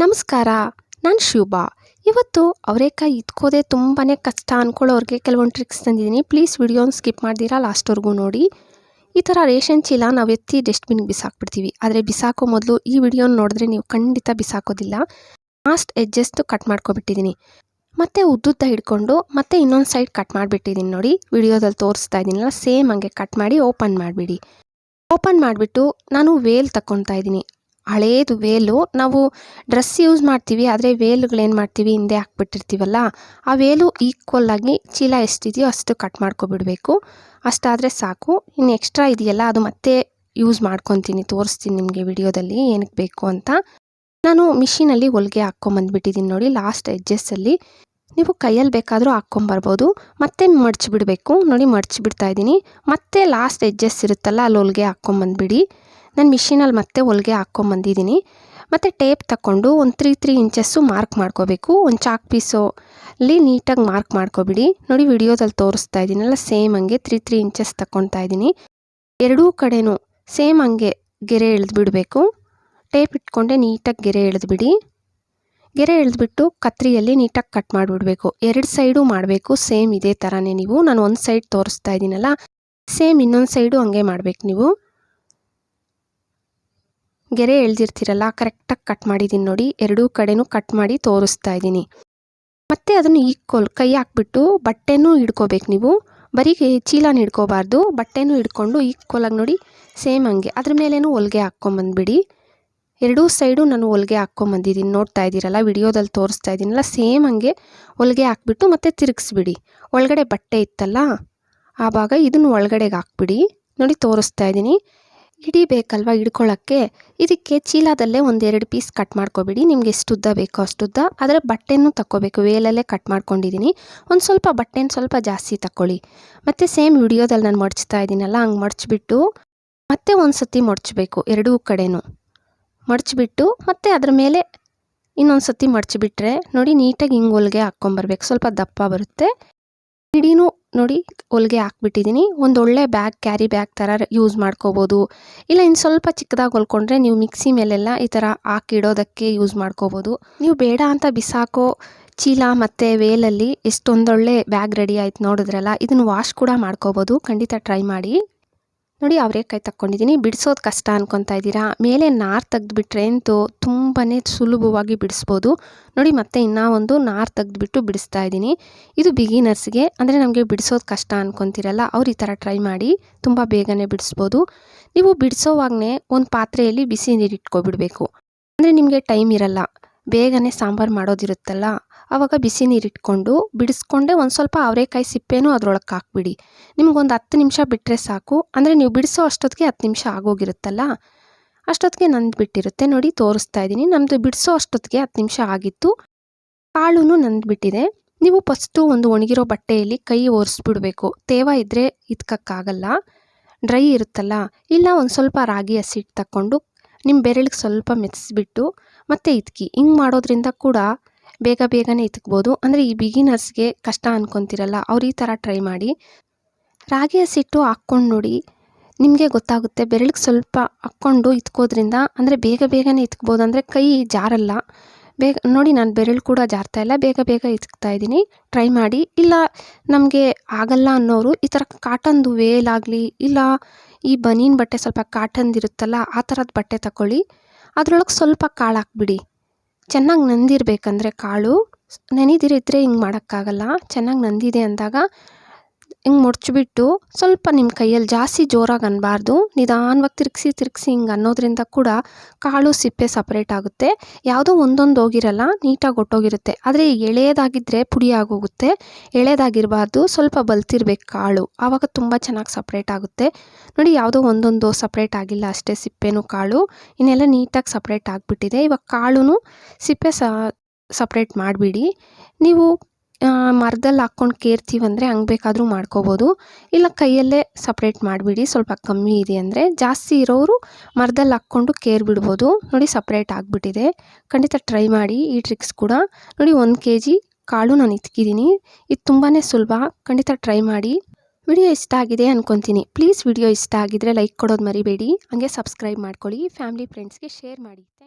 ನಮಸ್ಕಾರ, ನಾನು ಶುಭ. ಇವತ್ತು ಅವರೇಕಾಯಿ ಇದ್ಕೋದೆ ತುಂಬಾ ಕಷ್ಟ ಅಂದ್ಕೊಳ್ಳೋರಿಗೆ ಕೆಲವೊಂದು ಟ್ರಿಕ್ಸ್ ತಂದಿದ್ದೀನಿ. ಪ್ಲೀಸ್ ವಿಡಿಯೋನ ಸ್ಕಿಪ್ ಮಾಡ್ದಿರಾ ಲಾಸ್ಟ್ವರೆಗೂ ನೋಡಿ. ಈ ಥರ ರೇಷನ್ ಚೀಲ ನಾವು ಎತ್ತಿ ಡಸ್ಟ್ಬಿನ್ಗೆ ಬಿಸಾಕ್ಬಿಡ್ತೀವಿ. ಆದರೆ ಬಿಸಾಕೋ ಮೊದಲು ಈ ವಿಡಿಯೋನ ನೋಡಿದ್ರೆ ನೀವು ಖಂಡಿತ ಬಿಸಾಕೋದಿಲ್ಲ. ಲಾಸ್ಟ್ ಎಡ್ಜಸ್ಟು ಕಟ್ ಮಾಡ್ಕೊಬಿಟ್ಟಿದ್ದೀನಿ ಮತ್ತೆ ಉದ್ದುದ್ದ ಹಿಡ್ಕೊಂಡು ಮತ್ತೆ ಇನ್ನೊಂದು ಸೈಡ್ ಕಟ್ ಮಾಡಿಬಿಟ್ಟಿದ್ದೀನಿ ನೋಡಿ. ವಿಡಿಯೋದಲ್ಲಿ ತೋರಿಸ್ತಾ ಇದ್ದೀನಲ್ಲ, ಸೇಮ್ ಹಂಗೆ ಕಟ್ ಮಾಡಿ ಓಪನ್ ಮಾಡಿಬಿಡಿ. ಓಪನ್ ಮಾಡಿಬಿಟ್ಟು ನಾನು ವೇಲ್ ತಗೊತಾ ಇದ್ದೀನಿ. ಹಳೇದು ವೇಲು, ನಾವು ಡ್ರೆಸ್ ಯೂಸ್ ಮಾಡ್ತೀವಿ, ಆದರೆ ವೇಲುಗಳೇನು ಮಾಡ್ತೀವಿ, ಹಿಂದೆ ಹಾಕ್ಬಿಟ್ಟಿರ್ತೀವಲ್ಲ, ಆ ವೇಲು ಈಕ್ವಲ್ ಆಗಿ ಚೀಲ ಎಷ್ಟಿದೆಯೋ ಅಷ್ಟು ಕಟ್ ಮಾಡ್ಕೊಬಿಡಬೇಕು. ಅಷ್ಟಾದರೆ ಸಾಕು. ಇನ್ನು ಎಕ್ಸ್ಟ್ರಾ ಇದೆಯಲ್ಲ, ಅದು ಮತ್ತೆ ಯೂಸ್ ಮಾಡ್ಕೊತೀನಿ, ತೋರಿಸ್ತೀನಿ ನಿಮಗೆ ವಿಡಿಯೋದಲ್ಲಿ ಏನಕ್ಕೆ ಬೇಕು ಅಂತ. ನಾನು ಮಿಷಿನಲ್ಲಿ ಹೊಲಿಗೆ ಹಾಕ್ಕೊಂಬಂದ್ಬಿಟ್ಟಿದ್ದೀನಿ ನೋಡಿ ಲಾಸ್ಟ್ ಎಡ್ಜಸ್ಸಲ್ಲಿ ನೀವು ಕೈಯಲ್ಲಿ ಬೇಕಾದರೂ ಹಾಕ್ಕೊಂಬರ್ಬೋದು. ಮತ್ತೆ ಮಡ್ಚಿ ಬಿಡಬೇಕು ನೋಡಿ, ಮಡ್ಚಿಬಿಡ್ತಾ ಇದ್ದೀನಿ. ಮತ್ತೆ ಲಾಸ್ಟ್ ಎಡ್ಜಸ್ ಇರುತ್ತಲ್ಲ, ಅಲ್ಲಿ ಹೊಲಿಗೆ ಹಾಕ್ಕೊಂಬಂದ್ಬಿಡಿ. ನಾನು ಮಿಷಿನಲ್ಲಿ ಮತ್ತೆ ಹೊಲಿಗೆ ಹಾಕ್ಕೊಂಬಂದಿದ್ದೀನಿ ಮತ್ತು ಟೇಪ್ ತಗೊಂಡು ಒಂದು ತ್ರೀ ತ್ರೀ ಇಂಚಸ್ಸು ಮಾರ್ಕ್ ಮಾಡ್ಕೋಬೇಕು. ಒಂದು ಚಾಕ್ ಪೀಸು ಅಲ್ಲಿ ನೀಟಾಗಿ ಮಾರ್ಕ್ ಮಾಡ್ಕೊಬಿಡಿ. ನೋಡಿ ವಿಡಿಯೋದಲ್ಲಿ ತೋರಿಸ್ತಾ ಇದ್ದೀನಲ್ಲ ಸೇಮ್ ಹಂಗೆ ತ್ರೀ ತ್ರೀ ಇಂಚಸ್ ತಗೊತಾ ಇದ್ದೀನಿ ಎರಡೂ ಕಡೆನೂ ಸೇಮ್ ಹಂಗೆ ಗೆರೆ ಎಳೆದು ಬಿಡಬೇಕು. ಟೇಪ್ ಇಟ್ಕೊಂಡೆ ನೀಟಾಗಿ ಗೆರೆ ಎಳೆದ್ಬಿಡಿ ಗೆರೆ ಎಳೆದ್ಬಿಟ್ಟು ಕತ್ರಿಯಲ್ಲಿ ನೀಟಾಗಿ ಕಟ್ ಮಾಡಿಬಿಡ್ಬೇಕು. ಎರಡು ಸೈಡು ಮಾಡಬೇಕು, ಸೇಮ್ ಇದೇ ಥರನೇ ನೀವು. ನಾನು ಒಂದು ಸೈಡ್ ತೋರಿಸ್ತಾ ಇದ್ದೀನಲ್ಲ ಸೇಮ್ ಇನ್ನೊಂದು ಸೈಡು ಹಂಗೆ ಮಾಡಬೇಕು ನೀವು. ಗೆರೆ ಎಳ್ದಿರ್ತೀರಲ್ಲ, ಕರೆಕ್ಟಾಗಿ ಕಟ್ ಮಾಡಿದ್ದೀನಿ ನೋಡಿ. ಎರಡೂ ಕಡೆನೂ ಕಟ್ ಮಾಡಿ ತೋರಿಸ್ತಾ ಇದ್ದೀನಿ. ಮತ್ತು ಅದನ್ನು ಈಕ್ವಲ್ ಕೈ ಹಾಕ್ಬಿಟ್ಟು ಬಟ್ಟೆನೂ ಹಿಡ್ಕೋಬೇಕು ನೀವು. ಬರೀ ಚೀಲನ ಹಿಡ್ಕೋಬಾರ್ದು ಬಟ್ಟೆನೂ ಹಿಡ್ಕೊಂಡು ಈಕ್ವಲಾಗಿ ನೋಡಿ ಸೇಮ್ ಹಂಗೆ. ಅದ್ರ ಮೇಲೇನು ಹೊಲಿಗೆ ಹಾಕ್ಕೊಂಬಂದ್ಬಿಡಿ ಎರಡೂ ಸೈಡು ನಾನು ಹೊಲಿಗೆ ಹಾಕ್ಕೊಂಬಂದಿದ್ದೀನಿ ನೋಡ್ತಾ ಇದ್ದೀರಲ್ಲ ವಿಡಿಯೋದಲ್ಲಿ ತೋರಿಸ್ತಾ ಇದ್ದೀನಲ್ಲ, ಸೇಮ್ ಹಂಗೆ ಹೊಲಿಗೆ ಹಾಕ್ಬಿಟ್ಟು ಮತ್ತೆ ತಿರುಗಿಸ್ಬಿಡಿ. ಒಳಗಡೆ ಬಟ್ಟೆ ಇತ್ತಲ್ಲ, ಆ ಭಾಗ ಇದನ್ನು ಒಳಗಡೆಗೆ ಹಾಕ್ಬಿಡಿ. ನೋಡಿ ತೋರಿಸ್ತಾ ಇದ್ದೀನಿ. ಹಿಡಿಬೇಕಲ್ವ ಹಿಡ್ಕೊಳ್ಳೋಕ್ಕೆ ಇದಕ್ಕೆ ಚೀಲದಲ್ಲೇ ಒಂದೆರಡು ಪೀಸ್ ಕಟ್ ಮಾಡ್ಕೊಬಿಡಿ. ನಿಮ್ಗೆ ಎಷ್ಟು ಉದ್ದ ಬೇಕೋ ಅಷ್ಟುದ್ದ. ಆದರೆ ಬಟ್ಟೆನೂ ತಕ್ಕೋಬೇಕು. ವೇಲಲ್ಲೇ ಕಟ್ ಮಾಡ್ಕೊಂಡಿದ್ದೀನಿ ಒಂದು ಸ್ವಲ್ಪ ಬಟ್ಟೆನ ಸ್ವಲ್ಪ ಜಾಸ್ತಿ ತಗೊಳ್ಳಿ ಮತ್ತು ಸೇಮ್ ವಿಡಿಯೋದಲ್ಲಿ ನಾನು ಮಡಚ್ತಾ ಇದ್ದೀನಲ್ಲ ಹಂಗೆ ಮಡಚ್ಬಿಟ್ಟು ಮತ್ತೆ ಒಂದು ಸತಿ ಮಡಚಬೇಕು, ಎರಡೂ ಕಡೆನೂ. ಮಡಚ್ಬಿಟ್ಟು ಮತ್ತೆ ಅದ್ರ ಮೇಲೆ ಇನ್ನೊಂದು ಸತಿ ಮಡ್ಚಿಬಿಟ್ರೆ ನೋಡಿ ನೀಟಾಗಿ ಹಿಂಗೆ ಹೊಲಿಗೆ ಹಾಕ್ಕೊಂಬರ್ಬೇಕು. ಸ್ವಲ್ಪ ದಪ್ಪ ಬರುತ್ತೆ. ಇಡೀನೂ ನೋಡಿ ಹೊಲಿಗೆ ಹಾಕ್ಬಿಟ್ಟಿದ್ದೀನಿ. ಒಳ್ಳೆ ಬ್ಯಾಗ್, ಕ್ಯಾರಿ ಬ್ಯಾಗ್ ಥರ ಯೂಸ್ ಮಾಡ್ಕೋಬೋದು. ಇಲ್ಲ ಇನ್ನು ಸ್ವಲ್ಪ ಚಿಕ್ಕದಾಗಿ ಹೊಲ್ಕೊಂಡ್ರೆ ನೀವು ಮಿಕ್ಸಿ ಮೇಲೆಲ್ಲ ಈ ಥರ ಹಾಕಿಡೋದಕ್ಕೆ ಯೂಸ್ ಮಾಡ್ಕೋಬೋದು. ನೀವು ಬೇಡ ಅಂತ ಬಿಸಾಕೋ ಚೀಲ ಮತ್ತು ವೇಲಲ್ಲಿ ಎಷ್ಟೊಂದೊಳ್ಳೆ ಬ್ಯಾಗ್ ರೆಡಿ ಆಯ್ತು ನೋಡಿದ್ರಲ್ಲ, ಇದನ್ನು ವಾಶ್ ಕೂಡ ಮಾಡ್ಕೋಬೋದು. ಖಂಡಿತ ಟ್ರೈ ಮಾಡಿ. ನೋಡಿ ಅವರೇಕಾಯಿ ತಕ್ಕೊಂಡಿದ್ದೀನಿ. ಬಿಡಿಸೋದು ಕಷ್ಟ ಅನ್ಕೊತಾ ಇದ್ದೀರಾ? ಮೇಲೆ ನಾರು ತೆಗೆದುಬಿಟ್ರೆ ಅಂತೂ ತುಂಬಾ ಸುಲಭವಾಗಿ ಬಿಡಿಸ್ಬೋದು. ನೋಡಿ ಮತ್ತೆ ಇನ್ನೂ ಒಂದು ನಾರು ತೆಗೆದುಬಿಟ್ಟು ಬಿಡಿಸ್ತಾ ಇದ್ದೀನಿ. ಇದು ಬಿಗಿನರ್ಸ್ಗೆ, ಅಂದರೆ ನಮಗೆ ಬಿಡಿಸೋದು ಕಷ್ಟ ಅನ್ಕೊತೀರಲ್ಲ, ಅವ್ರು ಈ ಥರ ಟ್ರೈ ಮಾಡಿ ತುಂಬ ಬೇಗನೆ ಬಿಡಿಸ್ಬೋದು. ನೀವು ಬಿಡಿಸೋವಾಗಲೇ ಒಂದು ಪಾತ್ರೆಯಲ್ಲಿ ಬಿಸಿ ನೀರು ಇಟ್ಕೊಬಿಡಬೇಕು. ಅಂದರೆ ನಿಮಗೆ ಟೈಮ್ ಇರಲ್ಲ. ಬೇಗನೆ ಸಾಂಬಾರು ಮಾಡೋದಿರುತ್ತಲ್ಲ ಆವಾಗ ಬಿಸಿ ನೀರು ಇಟ್ಕೊಂಡು ಬಿಡಿಸ್ಕೊಂಡೆ ಒಂದು ಸ್ವಲ್ಪ ಅವರೇಕಾಯಿ ಸಿಪ್ಪೆನೂ ಅದರೊಳಗೆ ಹಾಕ್ಬಿಡಿ. ನಿಮ್ಗೊಂದು ಹತ್ತು ನಿಮಿಷ ಬಿಟ್ಟರೆ ಸಾಕು, ಅಂದರೆ ನೀವು ಬಿಡಿಸೋ ಅಷ್ಟೊತ್ತಿಗೆ ಹತ್ತು ನಿಮಿಷ ಆಗೋಗಿರುತ್ತಲ್ಲ? ಅಷ್ಟೊತ್ತಿಗೆ ನಂದು ಬಿಟ್ಟಿರುತ್ತೆ, ನೋಡಿ ತೋರಿಸ್ತಾ ಇದ್ದೀನಿ. ನಮ್ಮದು ಬಿಡಿಸೋ ಅಷ್ಟೊತ್ತಿಗೆ ಹತ್ತು ನಿಮಿಷ ಆಗಿತ್ತು. ಕಾಳು ನಂದು ಬಿಟ್ಟಿದೆ. ನೀವು ಫಸ್ಟು ಒಂದು ಒಣಗಿರೋ ಬಟ್ಟೆಯಲ್ಲಿ ಕೈ ಒರೆಸ್ಬಿಡ್ಬೇಕು. ತೇವ ಇದ್ದರೆ ಇದ್ಕಕ್ಕಾಗಲ್ಲ. ಡ್ರೈ ಇರುತ್ತಲ್ಲ, ಇಲ್ಲ ಒಂದು ಸ್ವಲ್ಪ ರಾಗಿ ಹಸಿಟ್ಟು ತಕ್ಕೊಂಡು ನಿಮ್ಮ ಬೆರಳಿಗೆ ಸ್ವಲ್ಪ ಮೆತ್ಸಿಬಿಟ್ಟು ಮತ್ತೆ ಇತ್ಕಿ ಹಿಂಗೆ ಮಾಡೋದ್ರಿಂದ ಕೂಡ ಬೇಗ ಬೇಗನೆ ಇತ್ಕ್ಬೋದು. ಅಂದರೆ ಈ ಬಿಗಿನರ್ಸ್ಗೆ ಕಷ್ಟ ಅನ್ಕೊತಿರಲ್ಲ, ಅವ್ರು ಈ ಥರ ಟ್ರೈ ಮಾಡಿ. ರಾಗಿ ಹಸಿಟ್ಟು ಹಾಕ್ಕೊಂಡು ನೋಡಿ, ನಿಮಗೆ ಗೊತ್ತಾಗುತ್ತೆ ಬೆರಳಿಗೆ ಸ್ವಲ್ಪ ಹಾಕ್ಕೊಂಡು ಇತ್ಕೋದ್ರಿಂದ, ಅಂದರೆ ಬೇಗ ಬೇಗನೆ ಇತ್ಕ್ಬೋದು. ಅಂದರೆ ಕೈ ಜಾರಲ್ಲ ಬೇಗ ನೋಡಿ ನಾನು ಬೆರಳು ಕೂಡ ಜಾರ್ತಾ ಇಲ್ಲ, ಬೇಗ ಬೇಗ ಇತ್ಕ್ತಾ ಇದ್ದೀನಿ. ಟ್ರೈ ಮಾಡಿ. ಇಲ್ಲ, ನಮಗೆ ಆಗಲ್ಲ ಅನ್ನೋರು ಈ ಥರ ಕಾಟನ್ದು ವೇಲಾಗಲಿ ಇಲ್ಲ ಈ ಬನೀನ್ ಬಟ್ಟೆ ಸ್ವಲ್ಪ ಕಾಟನ್ದಿರುತ್ತಲ್ಲ ಆ ಥರದ ಬಟ್ಟೆ ತಗೊಳ್ಳಿ ಅದರೊಳಗೆ ಸ್ವಲ್ಪ ಕಾಳು ಹಾಕ್ಬಿಡಿ. ಚೆನ್ನಾಗಿ ನಂದಿರಬೇಕಂದ್ರೆ ಕಾಳು. ನೆನೆದಿರಿದ್ರೆ ಹಿಂಗೆ ಮಾಡೋಕ್ಕಾಗಲ್ಲ. ಚೆನ್ನಾಗಿ ನಂದಿದೆ ಅಂದಾಗ ಹಿಂಗೆ ಮುಡ್ಚಿಬಿಟ್ಟು ಸ್ವಲ್ಪ ನಿಮ್ಮ ಕೈಯಲ್ಲಿ ಜಾಸ್ತಿ ಜೋರಾಗಿ ಅನ್ನಬಾರ್ದು ನಿಧಾನವಾಗಿ ತಿರುಗಿಸಿ ತಿರುಗಿಸಿ ಹಿಂಗೆ ಅನ್ನೋದ್ರಿಂದ ಕೂಡ ಕಾಳು ಸಿಪ್ಪೆ ಸಪ್ರೇಟ್ ಆಗುತ್ತೆ. ಯಾವುದೋ ಒಂದೊಂದು ಹೋಗಿರಲ್ಲ, ನೀಟಾಗಿ ಒಟ್ಟೋಗಿರುತ್ತೆ. ಆದರೆ ಎಳೆಯದಾಗಿದ್ದರೆ ಪುಡಿ ಆಗೋಗುತ್ತೆ. ಎಳೆದಾಗಿರಬಾರ್ದು ಸ್ವಲ್ಪ ಬಲ್ತಿರ್ಬೇಕು ಕಾಳು. ಆವಾಗ ತುಂಬ ಚೆನ್ನಾಗಿ ಸಪ್ರೇಟ್ ಆಗುತ್ತೆ. ನೋಡಿ, ಯಾವುದೋ ಒಂದೊಂದು ಸಪ್ರೇಟ್ ಆಗಿಲ್ಲ ಅಷ್ಟೇ ಸಿಪ್ಪೆನೂ ಕಾಳು. ಇನ್ನೆಲ್ಲ ನೀಟಾಗಿ ಸಪ್ರೇಟ್ ಆಗಿಬಿಟ್ಟಿದೆ. ಇವಾಗ ಕಾಳು ಸಿಪ್ಪೆ ಸಪ್ರೇಟ್ ಮಾಡಿಬಿಡಿ. ನೀವು ಮರದಲ್ಲಿ ಹಾಕ್ಕೊಂಡು ಕೇರ್ತೀವಂದರೆ ಹಂಗೆ ಬೇಕಾದರೂ ಮಾಡ್ಕೋಬೋದು. ಇಲ್ಲ ಕೈಯಲ್ಲೇ ಸಪ್ರೇಟ್ ಮಾಡಿಬಿಡಿ, ಸ್ವಲ್ಪ ಕಮ್ಮಿ ಇದೆ ಅಂದರೆ. ಜಾಸ್ತಿ ಇರೋರು ಮರದಲ್ಲಿ ಹಾಕ್ಕೊಂಡು ಕೇರ್ ಬಿಡ್ಬೋದು ನೋಡಿ ಸಪ್ರೇಟ್ ಆಗಿಬಿಟ್ಟಿದೆ. ಖಂಡಿತ ಟ್ರೈ ಮಾಡಿ, ಈ ಟ್ರಿಕ್ಸ್ ಕೂಡ. ನೋಡಿ ಒಂದು ಕೆ ಜಿ ಕಾಳು ನಾನು ಇತ್ಕಿದ್ದೀನಿ ಇದು ತುಂಬಾ ಸುಲಭ. ಖಂಡಿತ ಟ್ರೈ ಮಾಡಿ. ವಿಡಿಯೋ ಇಷ್ಟ ಆಗಿದೆ ಅನ್ಕೊತೀನಿ. ಪ್ಲೀಸ್ ವಿಡಿಯೋ ಇಷ್ಟ ಆಗಿದ್ರೆ ಲೈಕ್ ಕೊಡೋದು ಮರಿಬೇಡಿ. ಹಾಗೆ ಸಬ್ಸ್ಕ್ರೈಬ್ ಮಾಡ್ಕೊಳ್ಳಿ. ಫ್ಯಾಮಿಲಿ ಫ್ರೆಂಡ್ಸ್ಗೆ ಶೇರ್ ಮಾಡಿ. ಥ್ಯಾಂಕ್